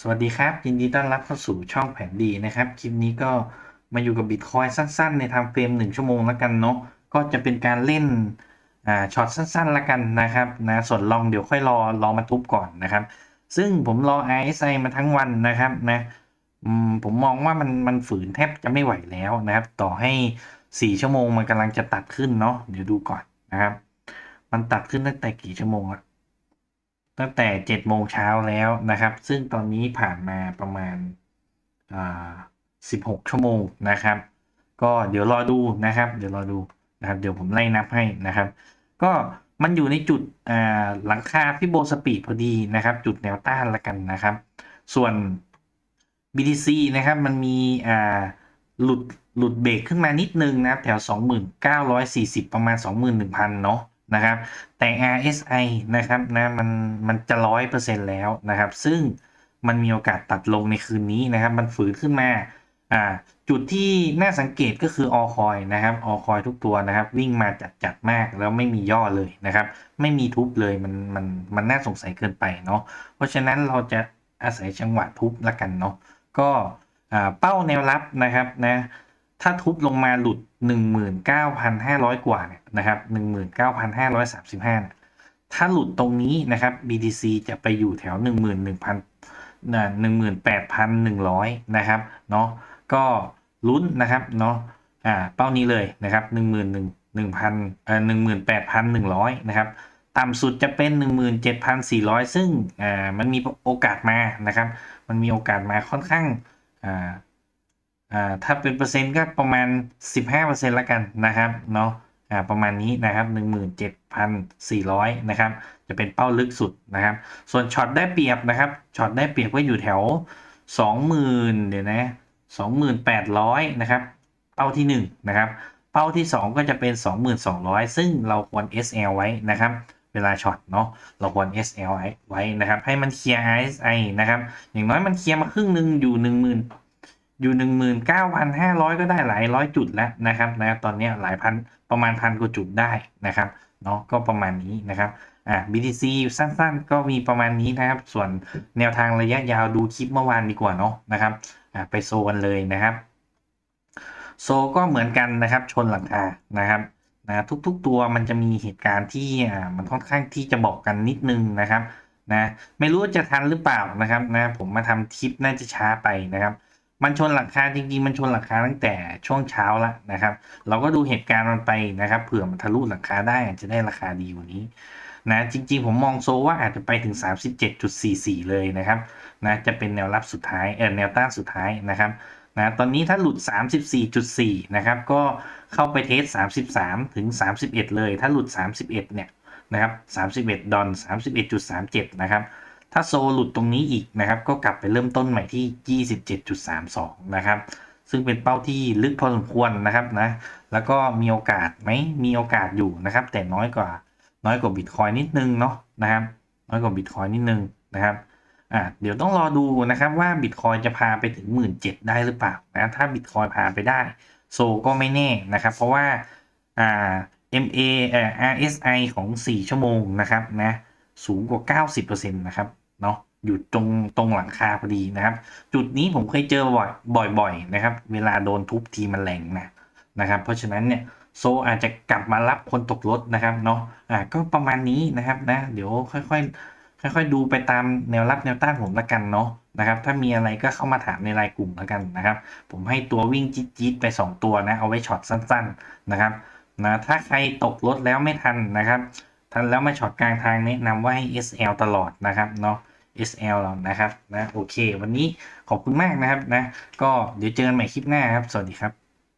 สวัสดีครับ ยินดีต้อนรับเข้าสู่ช่องแผนดีนะครับ คลิปนี้ก็มาอยู่กับบิตคอยสั้นๆ ในทม์เฟรม1 ชั่วโมงแล้วกันเนาะก็จะเป็นการเล่นอ่าช็อตสั้นๆแล้วกันนะครับนะส่วนลองเดี๋ยวค่อยรอรอมาทุบก่อนนะครับ ซึ่งผมรอ RSI มาทั้งวันนะครับนะผมมองว่ามันมันฝืนแทบจะไม่ไหวแล้วนะครับ ต่อให้ 4 ชั่วโมงมันกำลังจะตัดขึ้นเนาะเดี๋ยวดูก่อนนะครับ มันตัดขึ้นตั้งแต่กี่ชั่วโมงอะ ตั้งแต่เจ็ดโมงเช้าแล้วนะครับ ซึ่งตอนนี้ผ่านมาประมาณาสิบหกชั่วโมงนะครับ ก็เดี๋ยวรอดูนะครับ เดี๋ยวรอดูนะครับ เดี๋ยวผมไล่นับให้นะครับ ก็มันอยู่ในจุดหลังคาพิโบสปีดพอดีนะครับ จุดแนวต้านละกันนะครับ ส่วน BTC นะครับ มันมีหลุดหลุดเบรกขึ้นมานิดนึงนะครับ แถว 2940 ประมาณ 21,000 เนาะ นะครับ แต่ RSI นะครับนะมันมันจะร้อยเปอร์เซ็นแล้วนะครับ ซึ่งมันมีโอกาสตัดลงในคืนนี้นะครับ มันฝืนขึ้นมาอ่าจุดที่น่าสังเกตก็คือออคอยนะครับออคอยทุกตัวนะครับ วิ่งมาจัดจัดมากแล้วไม่มีย่อเลยนะครับ ไม่มีทุบเลยมันมันมันน่าสงสัยเกินไปเนาะเพราะฉะนั้นเราจะอาศัยจังหวะทุบละกันเนาะก็อ่าเป้าแนวรับนะครับนะ ถ้าทุบลงมาหลุด 19,500 กว่าเนี่ยนะครับ19,535เนี่ยถ้าหลุดตรงนี้นะครับ BTC จะไปอยู่แถว 11,000นะ18,100 นะครับเนาะก็ลุ้นนะครับเนาะอ่าเป้านี้เลยนะครับ11,000เอ่อ18,100 นะครับต่ำสุดจะเป็น 17,400 ซึ่งอ่ามันมีโอกาสมานะครับ มันมีโอกาสมาค่อนข้างอ่า อ่าถ้าเป็นเปอร์เซ็นต์ก็ประมาณ 15%ละกันนะครับเนาะอ่าประมาณนี้นะครับ 17,400 นะครับ จะเป็นเป้าลึกสุดนะครับ ส่วนช็อตได้เปรียบนะครับช็อตได้เปรียบก็อยู่แถว 20,000 เดี๋ยวนะ2,800นะครับ เป้าที่ 1 นะครับ เป้าที่ 2 ก็จะเป็น2,200 ซึ่งเราควร SL ไว้นะครับ เวลาช็อตเนาะเราควร SL ไว้ไว้นะครับ ให้มันเคลียร์ RSI นะครับ อย่างน้อยมันเคลียร์มาครึ่งหนึ่งอยู่ 10,000 อยู่ 19,500 ก็ได้หลายร้อยจุดแล้วนะครับนะตอนนี้หลายพันประมาณพันกว่าจุดได้นะครับเนาะก็ประมาณนี้นะครับอ่า BTC สั้นๆ ก็มีประมาณนี้นะครับ ส่วนแนวทางระยะยาวดูคลิปเมื่อวานดีกว่าเนาะนะครับอ่าไปโซกันเลยนะครับ โซก็เหมือนกันนะครับชนหลังคานะครับนะทุกๆตัวมันจะมีเหตุการณ์ที่อ่ามันค่อนข้างที่จะบอกกันนิดนึงนะครับนะไม่รู้จะทันหรือเปล่านะครับนะผมมาทำคลิปน่าจะช้าไปนะครับ มันชนหลังคาจริงๆ มันชนหลังคาตั้งแต่ช่วงเช้าละนะครับ เราก็ดูเหตุการณ์มันไปนะครับ เผื่อมันทะลุหลังคาได้อาจจะได้ราคาดีกว่านี้นะจริงๆ ผมมองโซว่าอาจจะไปถึง 37.44 เลยนะครับนะจะเป็นแนวรับสุดท้ายเออแนวต้านสุดท้ายนะครับนะตอนนี้ถ้าหลุด 34.4 นะครับ ก็เข้าไปเทส 33 ถึง 31 เลย ถ้าหลุด 31 เนี่ยนะครับ 31 ดอน 31.37 นะครับ ถ้าโซหลุดตรงนี้อีกนะครับ ก็กลับไปเริ่มต้นใหม่ที่ 27.32 นะครับ ซึ่งเป็นเป้าที่ลึกพอสมควรนะครับนะ แล้วก็มีโอกาสไหมมีโอกาสอยู่นะครับ แต่น้อยกว่า น้อยกว่าบิตคอยนิดนึงเนาะนะครับ น้อยกว่าบิตคอยนิดนึงนะครับอ่าเดี๋ยวต้องรอดูนะครับว่าบิตคอยจะพาไปถึง 1 7ื่นได้หรือเปล่านะถ้าบิตคอยพาไปได้โซก็ไม่แน่นะครับ เพราะว่าอ่า MA เอ่อ RSI ของ 4 ชั่วโมงนะครับนะสูงกว่า 90%นะครับ เนาะอยู่ตรงตรงหลังคาพอดีนะครับ จุดนี้ผมเคยเจอบ่อยบ่อยๆนะครับ เวลาโดนทุบทีมันแรงนะนะครับ เพราะฉะนั้นเนี่ยโซอาจจะกลับมารับคนตกรถนะครับเนาะอ่าก็ประมาณนี้นะครับนะ เดี๋ยวค่อยๆค่อยๆดูไปตามแนวรับแนวต้านผมละกันเนาะนะครับ ถ้ามีอะไรก็เข้ามาถามในไลน์กลุ่มละกันนะครับ ผมให้ตัววิ่งจี๊ดๆไป 2 ตัวนะ เอาไว้ช็อตสั้น ๆนะครับนะถ้าใครตกรถแล้วไม่ทันนะครับ ทันแล้วมาช็อตกลางทางแนะนำว่าให้ SL ตลอดนะครับเนาะ SL เรานะครับนะโอเค วันนี้ขอบคุณมากนะครับนะก็เดี๋ยวเจอกันใหม่คลิปหน้าครับ สวัสดีครับ